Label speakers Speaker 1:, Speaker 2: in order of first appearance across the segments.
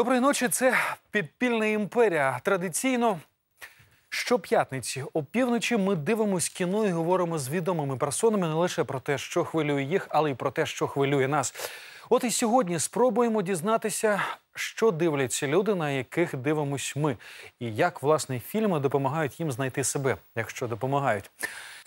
Speaker 1: Доброї ночі. Це підпільна імперія. Традиційно щоп'ятниці опівночі ми дивимось кіно і говоримо з відомими персонами не лише про те, що хвилює їх, але й про те, що хвилює нас. От і сьогодні спробуємо дізнатися, що дивляться люди, на яких дивимось ми, і як власне фільми допомагають їм знайти себе, якщо допомагають.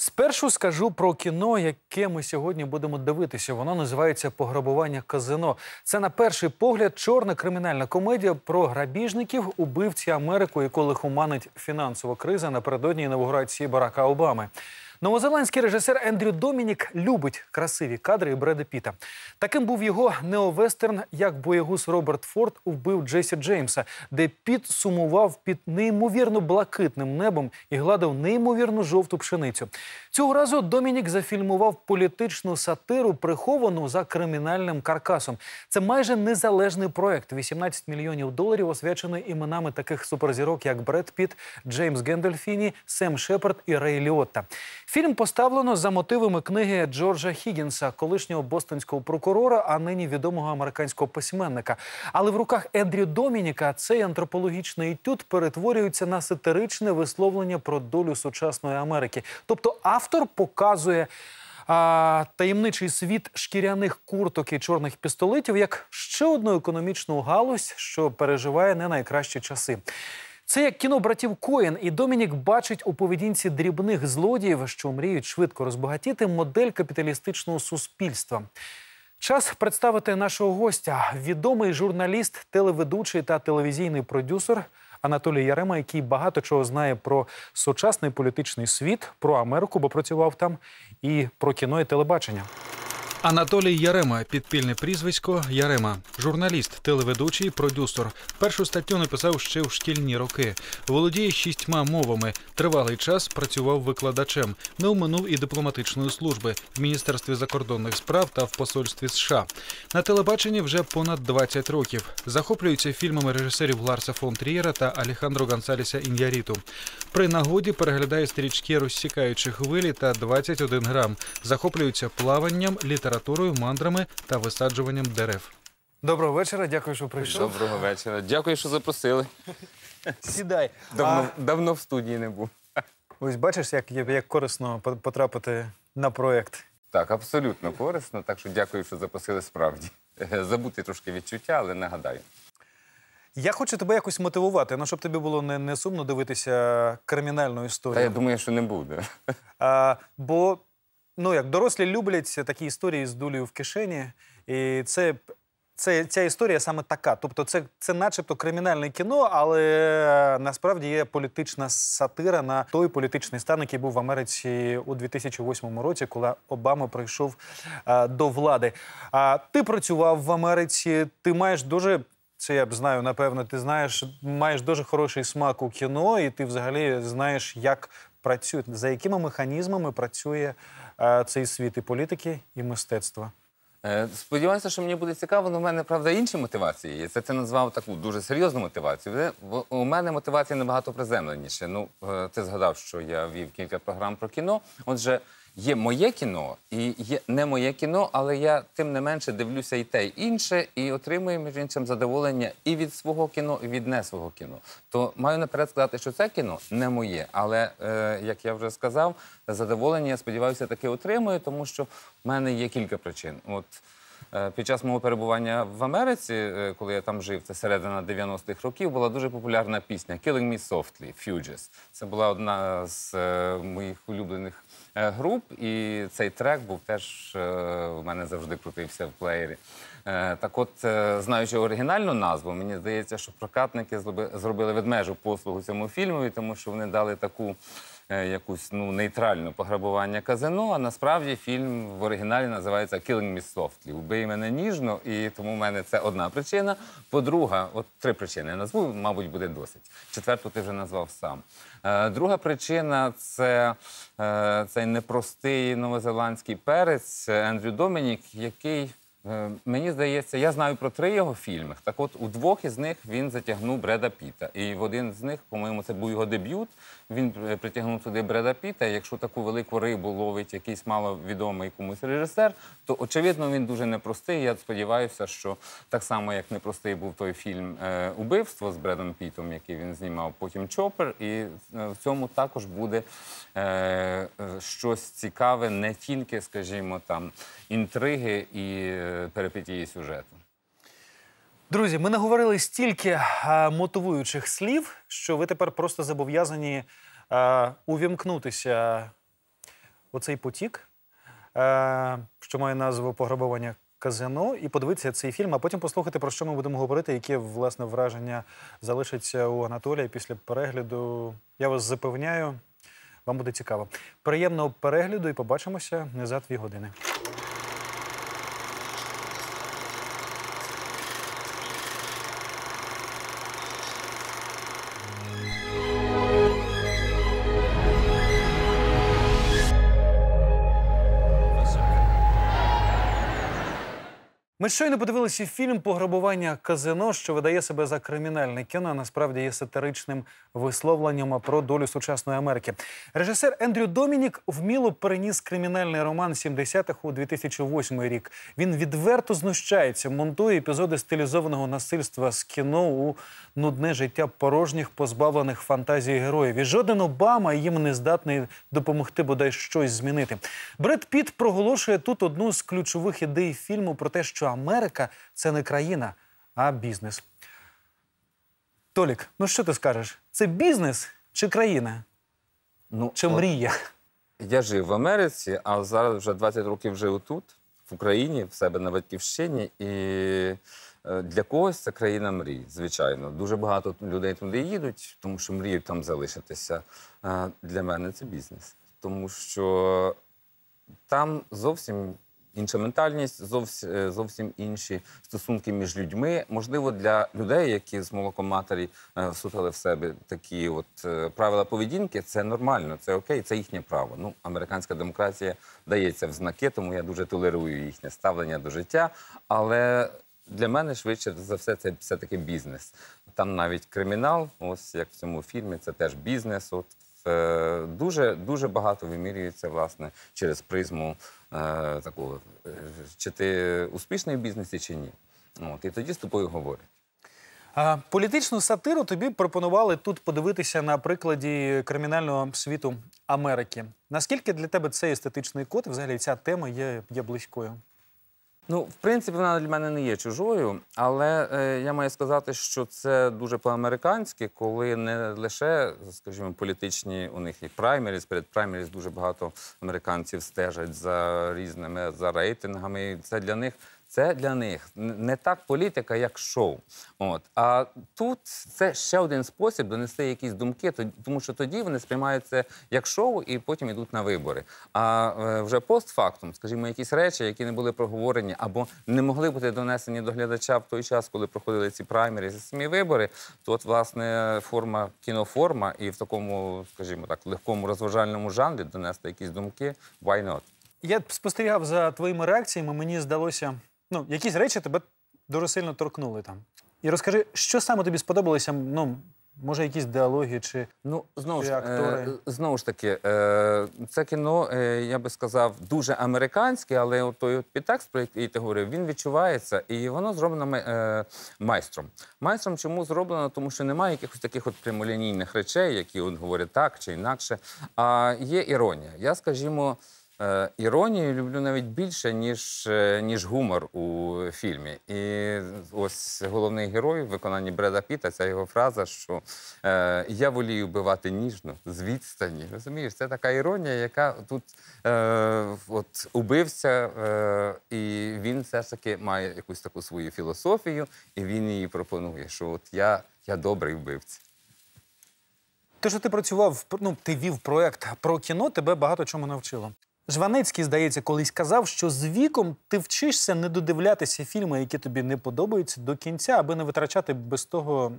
Speaker 1: Спершу скажу про кіно, яке ми сьогодні будемо дивитися. Воно називається Пограбування казино. Це на перший погляд чорна кримінальна комедія про грабіжників, убивці Америку, яку лихоманить фінансова криза напередодні інаугурації Барака Обами. Новозеландський режисер Ендрю Домінік любить красиві кадри Бреда Піта. Таким був його неовестерн, як боєгус Роберт Форд вбив Джесі Джеймса, де Піт сумував під неймовірно блакитним небом і гладив неймовірно жовту пшеницю. Цього разу Домінік зафільмував політичну сатиру, приховану за кримінальним каркасом. Це майже незалежний проект. 18 мільйонів доларів освячений іменами таких суперзірок, як Бред Піт, Джеймс Гендельфіні, Сем Шепард і Рей Ліотта. Фільм поставлено за мотивами книги Джорджа Хіггінса, колишнього бостонського прокурора, а нині відомого американського письменника. Але в руках Ендрю Домініка цей антропологічний етюд перетворюється на сатиричне висловлення про долю сучасної Америки. Тобто автор показує. А, таємничий світ шкіряних курток і чорних пістолетів як ще одну економічну галузь, що переживає не найкращі часи. Це як кіно братів Коен, і Домінік бачить у поведінці дрібних злодіїв, що мріють швидко розбагатіти модель капіталістичного суспільства. Час представити нашого гостя, відомий журналіст, телеведучий та телевізійний продюсер Анатолій Ярема, який багато чого знає про сучасний політичний світ, про Америку, бо працював там, і про кіно і телебачення. Анатолій Ярема, підпільне прізвисько Ярема, журналіст, телеведучий, продюсер. Першу статтю написав ще в шкільні роки. Володіє шістьма мовами. Тривалий час працював викладачем. Не оминув і дипломатичної служби в міністерстві закордонних справ та в посольстві США. На телебаченні вже понад 20 років. Захоплюється фільмами режисерів Ларса фон Трієра та Алехандро Гонсаліса Ін'яріту. При нагоді переглядає стрічки розсікаючи хвилі та 21 грам. Захоплюється плаванням, літературою літературою, мандрами та висаджуванням дерев. Доброго вечора, дякую, що прийшов.
Speaker 2: Доброго вечора. Дякую, що запросили.
Speaker 1: Сідай.
Speaker 2: Давно,
Speaker 1: А,
Speaker 2: давно в студії не був.
Speaker 1: ось бачиш, як, як корисно потрапити на проєкт.
Speaker 2: Так, абсолютно корисно. Так що дякую, що запросили справді. Е, Забути трошки відчуття, але нагадаю.
Speaker 1: Я хочу тебе якось мотивувати, ну щоб тобі було не, не сумно дивитися кримінальну
Speaker 2: Та я думаю, що не буде.
Speaker 1: А, бо ну як дорослі люблять такі історії з дулею в кишені, і це. Це ця історія саме така. Тобто, це, це начебто кримінальне кіно, але е, насправді є політична сатира на той політичний стан, який був в Америці у 2008 році, коли Обама прийшов е, до влади. А ти працював в Америці, ти маєш дуже. Це я б знаю, напевно, ти знаєш, маєш дуже хороший смак у кіно, і ти взагалі знаєш, як працює, за якими механізмами працює е, цей світ і політики, і мистецтва.
Speaker 2: Е, Сподіваюся, що мені буде цікаво, але в мене, правда, інші мотивації Я Це ти назвав таку дуже серйозну мотивацію. У мене мотивація набагато приземленіше. Ну, е, ти згадав, що я вів кілька програм про кіно. Отже, є моє кіно і є не моє кіно, але я тим не менше дивлюся і те, і інше, і отримую, між іншим, задоволення і від свого кіно, і від не свого кіно. То маю наперед сказати, що це кіно не моє. Але, е, як я вже сказав, задоволення, я сподіваюся, таки отримую, тому що в мене є кілька причин. От Під час мого перебування в Америці, е, коли я там жив, це середина 90-х років, була дуже популярна пісня «Killing Me Softly» Fugees. Це була одна з е, моїх улюблених е, груп, і цей трек був теж е, в мене завжди крутився в плеєрі. Е, Так от, е, знаючи оригінальну назву, мені здається, що прокатники зробили ведмежу послугу цьому фільмові, тому що вони дали таку е, якусь ну, нейтральну пограбування казино, а насправді фільм в оригіналі називається Killing Me Softly. Убий мене ніжно, і тому в мене це одна причина. По-друге, от три причини я назву, мабуть, буде досить. Четверту ти вже назвав сам. Е, друга причина це е, цей непростий новозеландський перець Ендрю Домінік, який Е, Мені здається, я знаю про три його фільми. Так от у двох із них він затягнув Бреда Піта. І в один з них, по-моєму, це був його дебют. Він е, притягнув туди Бреда Піта. Якщо таку велику рибу ловить якийсь маловідомий комусь режисер, то очевидно він дуже непростий. Я сподіваюся, що так само, як непростий був той фільм е, Убивство з Бредом Пітом, який він знімав, потім Чопер. І е, в цьому також буде е, е, щось цікаве, не тільки, скажімо, там інтриги і е, перипетії сюжету.
Speaker 1: Друзі, ми наговорили стільки а, мотивуючих слів, що ви тепер просто зобов'язані а, увімкнутися у цей потік, а, що має назву пограбування казино, і подивитися цей фільм, а потім послухати, про що ми будемо говорити, яке власне враження залишиться у Анатолія після перегляду. Я вас запевняю, вам буде цікаво. Приємного перегляду і побачимося не за дві години. Ми щойно подивилися фільм Пограбування казино, що видає себе за кримінальне кіно, а насправді є сатиричним висловленням про долю сучасної Америки. Режисер Ендрю Домінік вміло переніс кримінальний роман 70-х у 2008 рік. Він відверто знущається, монтує епізоди стилізованого насильства з кіно у нудне життя порожніх, позбавлених фантазії героїв. І жоден Обама їм не здатний допомогти бодай щось змінити. Бред Піт проголошує тут одну з ключових ідей фільму про те, що Америка це не країна, а бізнес. Толік, ну що ти скажеш? Це бізнес чи країна?
Speaker 2: Ну,
Speaker 1: Чи
Speaker 2: от
Speaker 1: мрія?
Speaker 2: Я жив в Америці, а зараз вже 20 років живу тут, в Україні, в себе на батьківщині. І е, для когось це країна мрій, звичайно. Дуже багато людей туди їдуть, тому що мріють там залишитися. Е, Для мене це бізнес. Тому що там зовсім інша ментальність, зовсім, зовсім інші стосунки між людьми. Можливо, для людей, які з молоком матері е, всутали в себе такі от е, правила поведінки, це нормально, це окей, це їхнє право. Ну, американська демократія дається в знаки, тому я дуже толерую їхнє ставлення до життя. Але для мене швидше за все це все-таки бізнес. Там навіть кримінал, ось як в цьому фільмі, це теж бізнес. От е, дуже дуже багато вимірюється власне через призму е, такого, е, чи ти успішний в бізнесі, чи ні. От, і тоді з тобою говорять.
Speaker 1: А, політичну сатиру тобі пропонували тут подивитися на прикладі кримінального світу Америки. Наскільки для тебе цей естетичний код, і взагалі ця тема є, є близькою?
Speaker 2: Ну, в принципі, вона для мене не є чужою, але е, я маю сказати, що це дуже по-американськи, коли не лише, скажімо, політичні у них і праймеріс, перед праймеріс дуже багато американців стежать за різними за рейтингами. І Це для них. Це для них не так політика, як шоу. От. А тут це ще один спосіб донести якісь думки, то- тому що тоді вони сприймають це як шоу і потім йдуть на вибори. А е, вже постфактум, скажімо, якісь речі, які не були проговорені або не могли бути донесені до глядача в той час, коли проходили ці праймери і самі вибори, то от, власне, форма кіноформа і в такому, скажімо так, легкому розважальному жанрі донести якісь думки, why not?
Speaker 1: Я спостерігав за твоїми реакціями, мені здалося, ну, якісь речі тебе дуже сильно торкнули там. І розкажи, що саме тобі сподобалося? Ну, може, якісь діалоги чи.
Speaker 2: Ну, знову
Speaker 1: Чи
Speaker 2: ж,
Speaker 1: актори?
Speaker 2: е, знову ж таки, е, це кіно, е, я би сказав, дуже американське, але от той от підтекст, про який ти говорив, він відчувається, і воно зроблено май- е, майстром. Майстром чому зроблено? Тому що немає якихось таких от прямолінійних речей, які от говорять так чи інакше. А є іронія. Я, скажімо. Е, Іронію люблю навіть більше, ніж, е, ніж гумор у фільмі. І ось головний герой в виконанні Бреда Піта, ця його фраза, що е, я волію вбивати ніжно з відстані. Розумієш, це така іронія, яка тут е, от, убивця, е, і він все ж таки має якусь таку свою філософію, і він її пропонує, що от я, я добрий вбивця.
Speaker 1: Те, що ти працював, ну, ти вів проект про кіно, тебе багато чому навчило. Жванецький, здається, колись казав, що з віком ти вчишся не додивлятися фільми, які тобі не подобаються до кінця, аби не витрачати без того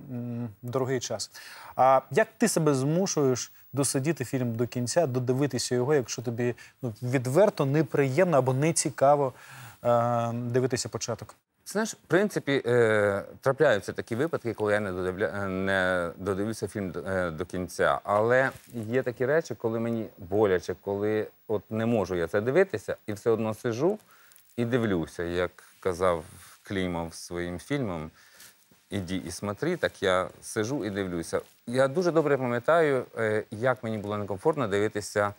Speaker 1: дорогий час. А як ти себе змушуєш досидіти фільм до кінця, додивитися його, якщо тобі ну, відверто неприємно або не цікаво е, дивитися початок?
Speaker 2: Знаєш, в принципі, е, трапляються такі випадки, коли я не, додивля... е, не додивлюся фільм до, е, до кінця. Але є такі речі, коли мені боляче, коли от не можу я це дивитися, і все одно сижу і дивлюся, як казав Клімов своїм фільмом. Іди і смотри, так я сижу і дивлюся. Я дуже добре пам'ятаю, як мені було некомфортно дивитися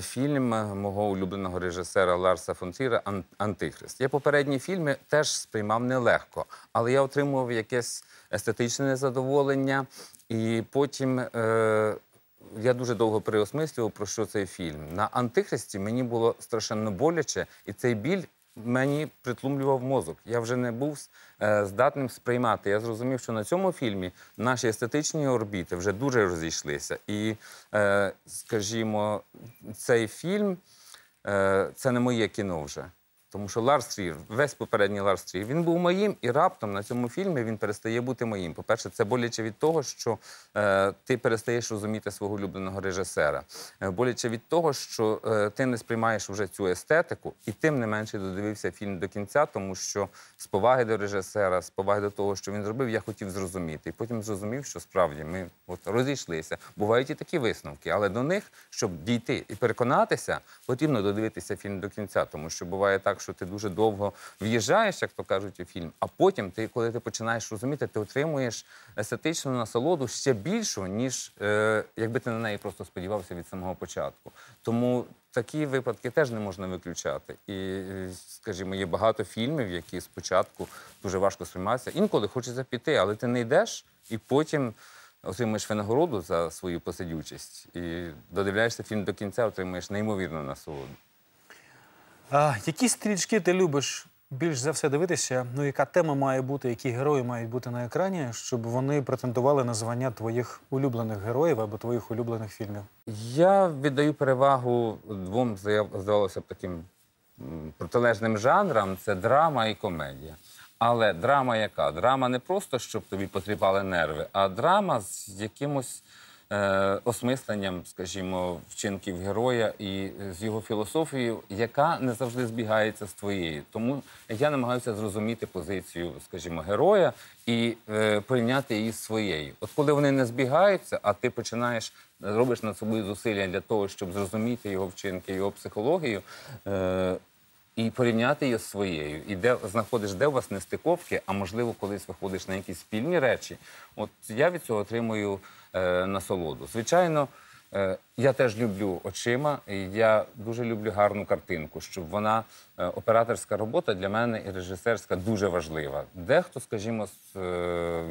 Speaker 2: фільм мого улюбленого режисера Ларса фон Тріра «Ан- Антихрист. Я попередні фільми теж сприймав нелегко, але я отримував якесь естетичне незадоволення, і потім. Е, я дуже довго переосмислював, про що цей фільм. На Антихристі мені було страшенно боляче, і цей біль мені притлумлював мозок. Я вже не був е, здатним сприймати. Я зрозумів, що на цьому фільмі наші естетичні орбіти вже дуже розійшлися. І, е, скажімо, цей фільм е, це не моє кіно вже. Тому що Ларс Трір, весь попередній Ларс Трір, він був моїм, і раптом на цьому фільмі він перестає бути моїм. По-перше, це боляче від того, що е, ти перестаєш розуміти свого улюбленого режисера. Е, боляче від того, що е, ти не сприймаєш вже цю естетику, і тим не менше додивився фільм до кінця, тому що з поваги до режисера, з поваги до того, що він зробив, я хотів зрозуміти. І потім зрозумів, що справді ми от розійшлися. Бувають і такі висновки, але до них, щоб дійти і переконатися, потрібно додивитися фільм до кінця, тому що буває так, що ти дуже довго в'їжджаєш, як то кажуть, у фільм, а потім, ти, коли ти починаєш розуміти, ти отримуєш естетичну насолоду ще більшу, ніж е, якби ти на неї просто сподівався від самого початку. Тому такі випадки теж не можна виключати. І, е, скажімо, є багато фільмів, які спочатку дуже важко сприймаються. Інколи хочеться піти, але ти не йдеш і потім. Отримуєш винагороду за свою посидючість і додивляєшся фільм до кінця, отримуєш неймовірну насолоду.
Speaker 1: Які стрічки ти любиш більш за все дивитися? Ну, яка тема має бути, які герої мають бути на екрані, щоб вони претендували на звання твоїх улюблених героїв або твоїх улюблених фільмів?
Speaker 2: Я віддаю перевагу двом, здавалося б, таким протилежним жанрам це драма і комедія. Але драма яка? Драма не просто, щоб тобі потріпали нерви, а драма з якимось осмисленням, скажімо, вчинків героя і з його філософією, яка не завжди збігається з твоєю. Тому я намагаюся зрозуміти позицію, скажімо, героя і е, порівняти її своєю. От коли вони не збігаються, а ти починаєш робиш над собою зусилля для того, щоб зрозуміти його вчинки, його психологію. Е, і порівняти її з своєю, і де знаходиш, де у вас нестиковки, а можливо, колись виходиш на якісь спільні речі. От я від цього отримую е, насолоду. Звичайно, е, я теж люблю очима, і я дуже люблю гарну картинку, щоб вона е, операторська робота для мене і режисерська дуже важлива. Дехто, скажімо, е,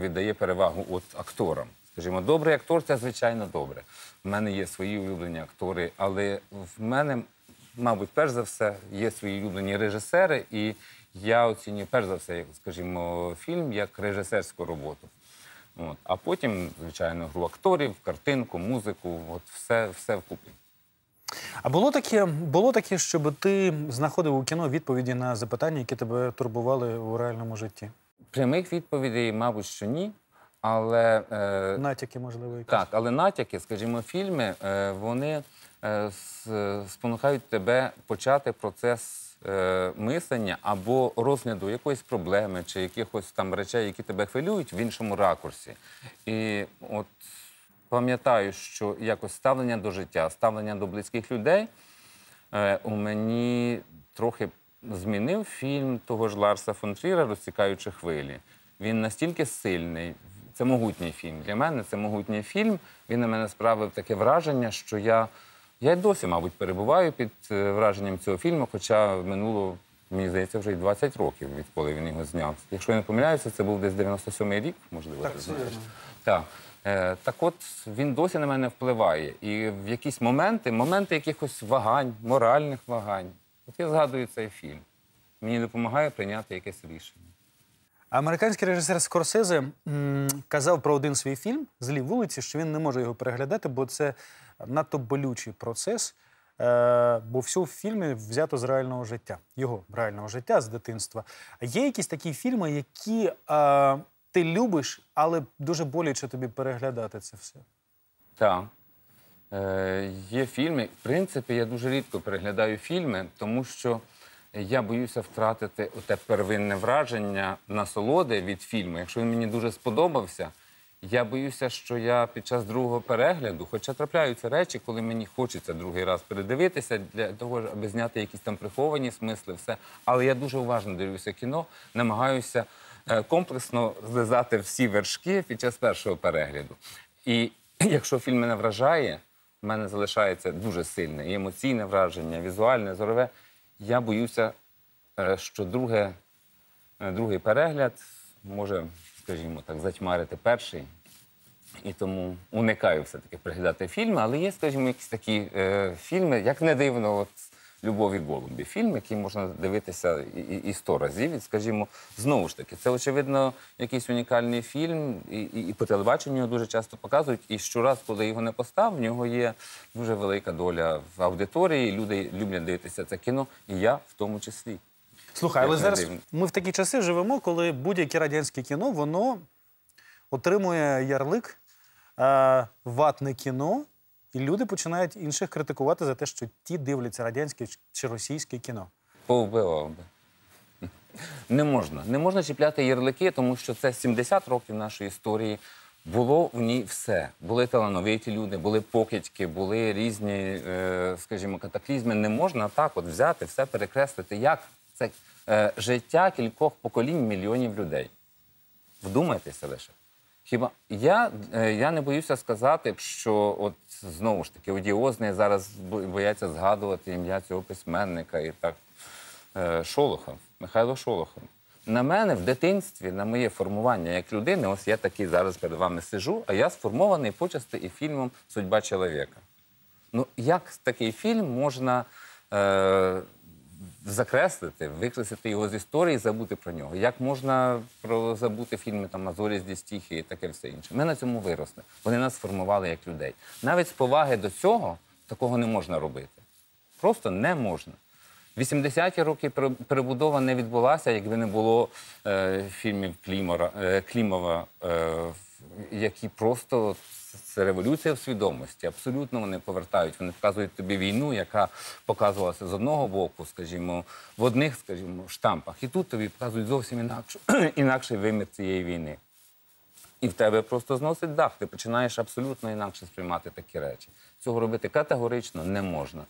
Speaker 2: віддає перевагу от акторам. Скажімо, добрий актор це звичайно добре. У мене є свої улюблені актори, але в мене мабуть, перш за все, є свої улюблені режисери, і я оцінюю перш за все, скажімо, фільм як режисерську роботу. От. А потім, звичайно, гру акторів, картинку, музику, от все, все вкупі.
Speaker 1: А було таке, було таке, щоб ти знаходив у кіно відповіді на запитання, які тебе турбували у реальному житті?
Speaker 2: Прямих відповідей, мабуть, що ні. Але е,
Speaker 1: Натяки, можливо, якісь?
Speaker 2: Так, але натяки, скажімо, фільми, е, вони е, спонукають тебе почати процес е, мислення або розгляду якоїсь проблеми чи якихось там речей, які тебе хвилюють в іншому ракурсі. І от пам'ятаю, що якось ставлення до життя, ставлення до близьких людей е, у мені трохи змінив фільм того ж Ларса фон Тріра «Розтікаючі хвилі. Він настільки сильний. Це могутній фільм. Для мене це могутній фільм. Він на мене справив таке враження, що я, я й досі, мабуть, перебуваю під е, враженням цього фільму, хоча минуло, мені здається, вже й 20 років, відколи він його зняв. Якщо я не помиляюся, це був десь 97-й рік, можливо.
Speaker 1: Так,
Speaker 2: ти знаєш. Так. Е, так от він досі на мене впливає. І в якісь моменти, моменти якихось вагань, моральних вагань. От я згадую цей фільм. Мені допомагає прийняти якесь рішення.
Speaker 1: Американський режисер Скорсезе казав про один свій фільм Злі вулиці, що він не може його переглядати, бо це надто болючий процес. Е, бо все в фільмі взято з реального життя, його реального життя з дитинства. Є якісь такі фільми, які е, ти любиш, але дуже боляче тобі переглядати це все.
Speaker 2: Так. Е, є фільми. В принципі, я дуже рідко переглядаю фільми, тому що я боюся втратити те первинне враження насолоди від фільму. Якщо він мені дуже сподобався, я боюся, що я під час другого перегляду, хоча трапляються речі, коли мені хочеться другий раз передивитися для того, аби зняти якісь там приховані смисли, все. Але я дуже уважно дивлюся кіно, намагаюся е, комплексно злизати всі вершки під час першого перегляду. І якщо фільм мене вражає, в мене залишається дуже сильне і емоційне враження, візуальне, зорове. Я боюся, е, що друге, е, другий перегляд може, скажімо так, затьмарити перший. І тому уникаю все-таки приглядати фільми, але є, скажімо, якісь такі е, фільми, як не дивно, от Любов і голубі. Фільм, який можна дивитися і, сто разів. І, скажімо, знову ж таки, це очевидно якийсь унікальний фільм, і, і, і по телебаченню його дуже часто показують. І щораз, коли його не постав, в нього є дуже велика доля в аудиторії. Люди люблять дивитися це кіно, і я в тому числі.
Speaker 1: Слухай,
Speaker 2: Як
Speaker 1: але зараз
Speaker 2: дивно.
Speaker 1: ми в такі часи живемо, коли будь-яке радянське кіно воно отримує ярлик е, ватне кіно, і люди починають інших критикувати за те, що ті дивляться радянське чи російське кіно.
Speaker 2: Повбивав би. Не можна. Не можна чіпляти ярлики, тому що це 70 років нашої історії. Було в ній все. Були талановиті люди, були покидьки, були різні, е, скажімо, катаклізми. Не можна так от взяти, все перекреслити. Як це е, життя кількох поколінь мільйонів людей. Вдумайтеся лише. Хіба я, е, я не боюся сказати, що от знову ж таки одіозний зараз бояться згадувати ім'я цього письменника і так. Шолохов, Михайло Шолохов. На мене в дитинстві, на моє формування як людини, ось я такий зараз перед вами сижу, а я сформований почасти і фільмом Судьба чоловіка. Ну, як такий фільм можна е, закреслити, викреслити його з історії, забути про нього? Як можна про забути фільми там Азорі з стіхи і таке все інше? Ми на цьому виросли. Вони нас сформували як людей. Навіть з поваги до цього такого не можна робити. Просто не можна. 80-ті роки пере- перебудова не відбулася, якби не було е, фільмів Клімора, е, Клімова, е, які просто це революція в свідомості. Абсолютно вони повертають. Вони показують тобі війну, яка показувалася з одного боку, скажімо, в одних, скажімо, штампах. І тут тобі показують зовсім інакшу, інакший вимір цієї війни. І в тебе просто зносить дах. Ти починаєш абсолютно інакше сприймати такі речі. Цього робити категорично не можна.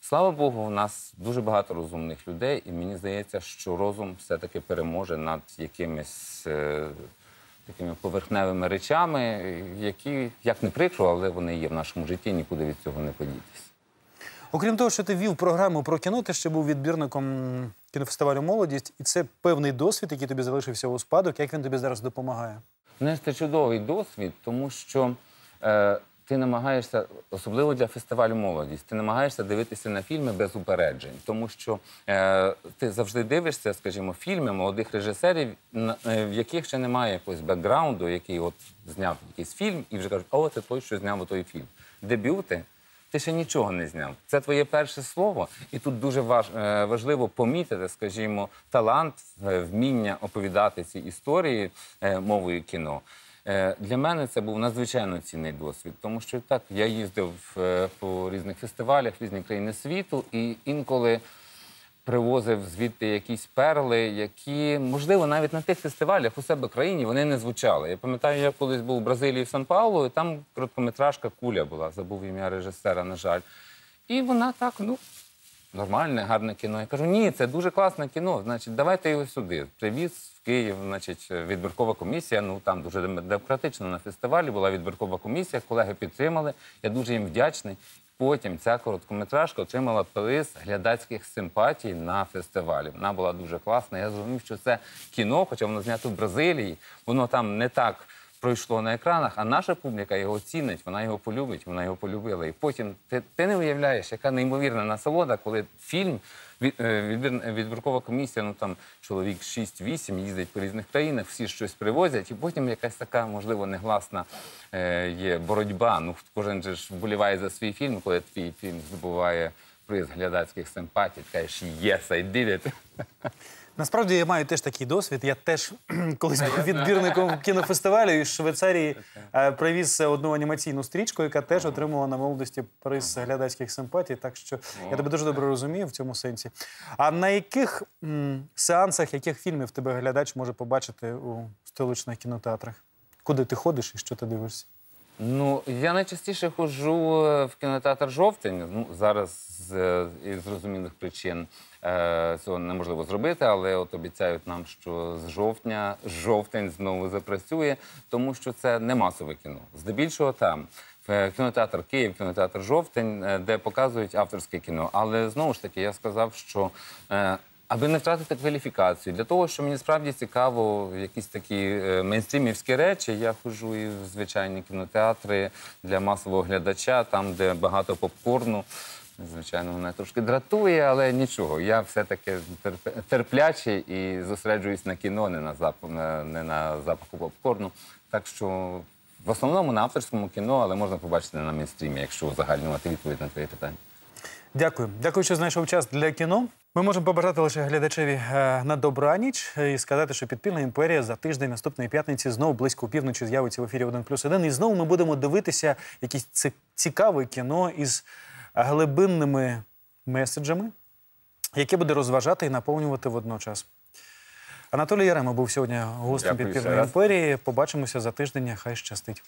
Speaker 2: Слава Богу, у нас дуже багато розумних людей, і мені здається, що розум все-таки переможе над якимись е, такими поверхневими речами, які, як не прикро, але вони є в нашому житті, нікуди від цього не подітися.
Speaker 1: Окрім того, що ти вів програму про кіно, ти ще був відбірником кінофестивалю Молодість, і це певний досвід, який тобі залишився у спадок. Як він тобі зараз допомагає?
Speaker 2: Знаєш, це чудовий досвід, тому що е, ти намагаєшся, особливо для фестивалю молодість, ти намагаєшся дивитися на фільми без упереджень, тому що е, ти завжди дивишся, скажімо, фільми молодих режисерів, на- е, в яких ще немає якогось бекграунду, який от зняв якийсь фільм, і вже кажуть, о, це той, що зняв той фільм. Дебюти. Ти ще нічого не зняв. Це твоє перше слово, і тут дуже важ, е, важливо помітити, скажімо, талант, е, вміння оповідати ці історії мовою кіно. Е, Для мене це був надзвичайно цінний досвід, тому що так я їздив е, по різних фестивалях, різні країни світу, і інколи привозив звідти якісь перли, які, можливо, навіть на тих фестивалях у себе країні вони не звучали. Я пам'ятаю, я колись був у Бразилії в Сан-Паулу, і там короткометражка Куля була, забув ім'я режисера, на жаль. І вона так, ну, нормальне, гарне кіно. Я кажу, ні, це дуже класне кіно. Значить, давайте його сюди. Привіз в Київ, значить, відбіркова комісія. Ну там дуже демократично на фестивалі була відбіркова комісія. Колеги підтримали. Я дуже їм вдячний. Потім ця короткометражка отримала приз глядацьких симпатій на фестивалі. Вона була дуже класна. Я зрозумів, що це кіно, хоча воно знято в Бразилії, воно там не так пройшло на екранах, а наша публіка його цінить, вона його полюбить, вона його полюбила. І потім ти, ти не уявляєш, яка неймовірна насолода, коли фільм від, е, відбір, відбіркова комісія, ну там чоловік 6-8 їздить по різних країнах, всі щось привозять, і потім якась така, можливо, негласна е, є боротьба. Ну кожен же ж вболіває за свій фільм, коли твій фільм здобуває приз глядацьких симпатій, ти кажеш, yes, I did it.
Speaker 1: Насправді я маю теж такий досвід. Я теж колись був відбірником кінофестивалю із Швейцарії е, привіз одну анімаційну стрічку, яка теж отримала на молодості приз глядацьких симпатій. Так що я тебе дуже добре розумію в цьому сенсі. А на яких сеансах, яких фільмів тебе глядач може побачити у столичних кінотеатрах? Куди ти ходиш і що ти дивишся?
Speaker 2: Ну, я найчастіше ходжу е, в кінотеатр жовтень. Ну, зараз з, е, із зрозумілих причин е, цього неможливо зробити, але от обіцяють нам, що з жовтня жовтень знову запрацює, тому що це не масове кіно. Здебільшого там. Е, Кінотеатр Київ, кінотеатр Жовтень, де показують авторське кіно. Але знову ж таки, я сказав, що аби не втратити кваліфікацію, для того, що мені справді цікаво якісь такі е, мейнстрімівські речі, я ходжу і в звичайні кінотеатри для масового глядача, там, де багато попкорну. Звичайно, мене трошки дратує, але нічого. Я все-таки терп- терплячий і зосереджуюсь на кіно, не на, зап... на- не на запаху попкорну. Так що в основному на авторському кіно, але можна побачити на мейнстрімі, якщо узагальнювати відповідь на твоє питання.
Speaker 1: Дякую. Дякую, що знайшов час для кіно. Ми можемо побажати лише глядачеві е, на добраніч і сказати, що підпільна імперія за тиждень наступної п'ятниці знову близько півночі з'явиться в ефірі 1 плюс 1. І знову ми будемо дивитися якесь ці- цікаве кіно із глибинними меседжами, яке буде розважати і наповнювати водночас. Анатолій Ярема був сьогодні гостем підпільної імперії. Побачимося за тиждень. Хай щастить.